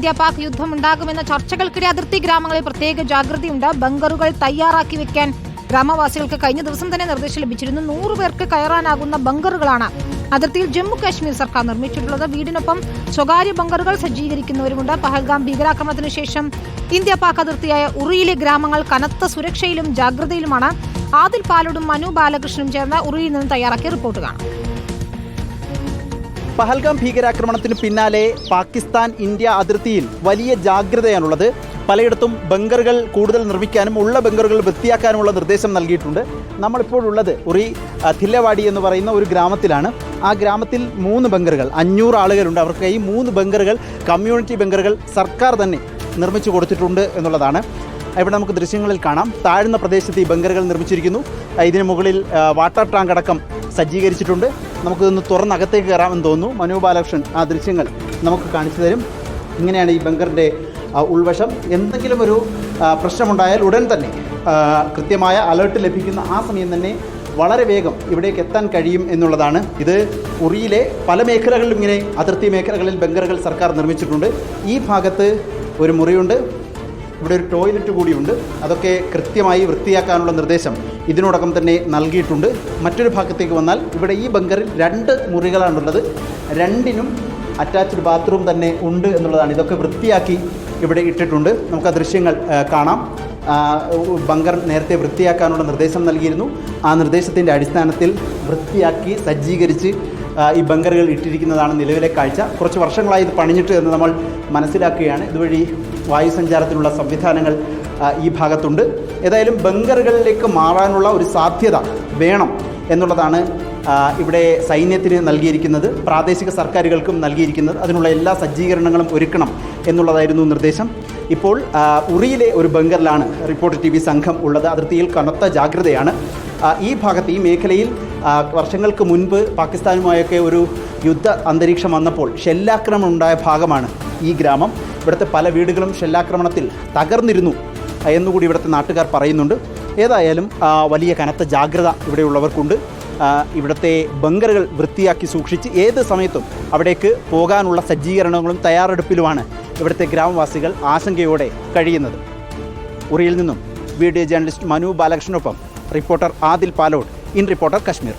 India Pak യുദ്ധമുണ്ടാകുമെന്ന ചർച്ചകൾക്കിടെ അതിർത്തി ഗ്രാമങ്ങളിൽ പ്രത്യേക ജാഗ്രതയുണ്ട്. ബങ്കറുകൾ തയ്യാറാക്കി വെക്കാൻ ഗ്രാമവാസികൾക്ക് കഴിഞ്ഞ ദിവസം തന്നെ നിർദ്ദേശം ലഭിച്ചിരുന്നു. നൂറു പേർക്ക് കയറാനാകുന്ന ബങ്കറുകളാണ് അതിർത്തിയിൽ ജമ്മു കാശ്മീർ സർക്കാർ നിർമ്മിച്ചിട്ടുള്ളത്. വീടിനൊപ്പം സ്വകാര്യ ബങ്കറുകൾ സജ്ജീകരിക്കുന്നവരുമുണ്ട്. പഹൽഗാം ഭീകരാക്രമണത്തിന് ശേഷം ഇന്ത്യ പാക് അതിർത്തിയായ ഉറിയിലെ ഗ്രാമങ്ങൾ കനത്ത സുരക്ഷയിലും ജാഗ്രതയിലുമാണ്. ആദിൽ പാലോടും മനു ബാലകൃഷ്ണനും ചേർന്ന് ഉറിയിൽ നിന്ന് തയ്യാറാക്കിയ റിപ്പോർട്ട് കാണാം. പഹൽഗാം ഭീകരാക്രമണത്തിന് പിന്നാലെ പാകിസ്ഥാൻ ഇന്ത്യ അതിർത്തിയിൽ വലിയ ജാഗ്രതയാണുള്ളത്. പലയിടത്തും ബങ്കറുകൾ കൂടുതൽ നിർമ്മിക്കാനും ഉള്ള ബങ്കറുകൾ വൃത്തിയാക്കാനുമുള്ള നിർദ്ദേശം നൽകിയിട്ടുണ്ട്. നമ്മളിപ്പോഴുള്ളത് ഒരു ധില്ലവാടി എന്ന് പറയുന്ന ഒരു ഗ്രാമത്തിലാണ്. ആ ഗ്രാമത്തിൽ മൂന്ന് ബങ്കറുകൾ അഞ്ഞൂറ് ആളുകളുണ്ട്. അവർക്ക് ഈ മൂന്ന് ബങ്കറുകൾ കമ്മ്യൂണിറ്റി ബങ്കറുകൾ സർക്കാർ തന്നെ നിർമ്മിച്ചു കൊടുത്തിട്ടുണ്ട് എന്നുള്ളതാണ്. ഇവിടെ നമുക്ക് ദൃശ്യങ്ങളിൽ കാണാം. താഴ്ന്ന പ്രദേശത്ത് ഈ ബങ്കറുകൾ നിർമ്മിച്ചിരിക്കുന്നു. ഇതിന് മുകളിൽ വാട്ടർ ടാങ്ക് അടക്കം സജ്ജീകരിച്ചിട്ടുണ്ട്. നമുക്കിതൊന്ന് തുറന്നകത്തേക്ക് കയറാമെന്ന് തോന്നുന്നു. മനു ബാലകൃഷ്ണൻ ആ ദൃശ്യങ്ങൾ നമുക്ക് കാണിച്ചു തരും. ഇങ്ങനെയാണ് ഈ ബങ്കറിന്റെ ഉൾവശം. എന്തെങ്കിലും ഒരു പ്രശ്നമുണ്ടായാൽ ഉടൻ തന്നെ കൃത്യമായ അലേർട്ട് ലഭിക്കുന്ന ആ സമയം തന്നെ വളരെ വേഗം ഇവിടേക്ക് എത്താൻ കഴിയും എന്നുള്ളതാണ്. ഇത് ഉറിയിലെ പല മേഖലകളിലും ഇങ്ങനെ അതിർത്തി മേഖലകളിൽ ബങ്കറുകൾ സർക്കാർ നിർമ്മിച്ചിട്ടുണ്ട്. ഈ ഭാഗത്ത് ഒരു മുറിയുണ്ട്. ഇവിടെ ഒരു ടോയ്ലറ്റ് കൂടിയുണ്ട്. അതൊക്കെ കൃത്യമായി വൃത്തിയാക്കാനുള്ള നിർദ്ദേശം ഇതിനോടകം തന്നെ നൽകിയിട്ടുണ്ട്. മറ്റൊരു ഭാഗത്തേക്ക് വന്നാൽ ഇവിടെ ഈ ബങ്കറിൽ രണ്ട് മുറികളാണുള്ളത്. രണ്ടിനും അറ്റാച്ച്ഡ് ബാത്റൂം തന്നെ ഉണ്ട് എന്നുള്ളതാണ്. ഇതൊക്കെ വൃത്തിയാക്കി ഇവിടെ ഇട്ടിട്ടുണ്ട്. നമുക്ക് ആ ദൃശ്യങ്ങൾ കാണാം. ബങ്കർ നേരത്തെ വൃത്തിയാക്കാനുള്ള നിർദ്ദേശം നൽകിയിരുന്നു. ആ നിർദ്ദേശത്തിന്റെ അടിസ്ഥാനത്തിൽ വൃത്തിയാക്കി സജ്ജീകരിച്ച് ഈ ബങ്കറുകൾ ഇട്ടിരിക്കുന്നതാണ് നിലവിലെ കാഴ്ച. കുറച്ച് വർഷങ്ങളായി ഇത് പണിഞ്ഞിട്ട് എന്ന് നമ്മൾ മനസ്സിലാക്കുകയാണ്. ഇതുവഴി വായുസഞ്ചാരത്തിനുള്ള സംവിധാനങ്ങൾ ഈ ഭാഗത്തുണ്ട്. ഏതായാലും ബങ്കറുകളിലേക്ക് മാറാനുള്ള ഒരു സാധ്യത വേണം എന്നുള്ളതാണ് ഇവിടെ സൈന്യത്തിന് നൽകിയിരിക്കുന്നത് പ്രാദേശിക സർക്കാരുകൾക്കും നൽകിയിരിക്കുന്നത്. അതിനുള്ള എല്ലാ സജ്ജീകരണങ്ങളും ഒരുക്കണം എന്നുള്ളതായിരുന്നു നിർദ്ദേശം. ഇപ്പോൾ ഉറിയിലെ ഒരു ബങ്കറിലാണ് റിപ്പോർട്ട് ടി സംഘം ഉള്ളത്. അതിർത്തിയിൽ കനത്ത ജാഗ്രതയാണ്. ഈ ഭാഗത്ത് ഈ മേഖലയിൽ വർഷങ്ങൾക്ക് മുൻപ് പാകിസ്ഥാനുമായൊക്കെ ഒരു യുദ്ധ അന്തരീക്ഷം വന്നപ്പോൾ ഷെല്ലാക്രമണം ഉണ്ടായ ഭാഗമാണ് ഈ ഗ്രാമം. ഇവിടുത്തെ പല വീടുകളും ഷെല്ലാക്രമണത്തിൽ തകർന്നിരുന്നു എന്നുകൂടി ഇവിടുത്തെ നാട്ടുകാർ പറയുന്നുണ്ട്. ഏതായാലും വലിയ കനത്ത ജാഗ്രത ഇവിടെയുള്ളവർക്കുണ്ട്. ഇവിടുത്തെ ബങ്കറുകൾ വൃത്തിയാക്കി സൂക്ഷിച്ച് ഏത് സമയത്തും അവിടേക്ക് പോകാനുള്ള സജ്ജീകരണങ്ങളും തയ്യാറെടുപ്പിലുമാണ് ഇവിടുത്തെ ഗ്രാമവാസികൾ ആശങ്കയോടെ കഴിയുന്നത്. ഉറിയിൽ നിന്നും video journalist Manu ബാലകൃഷ്ണനൊപ്പം reporter Adil Palode. In reporter Kashmir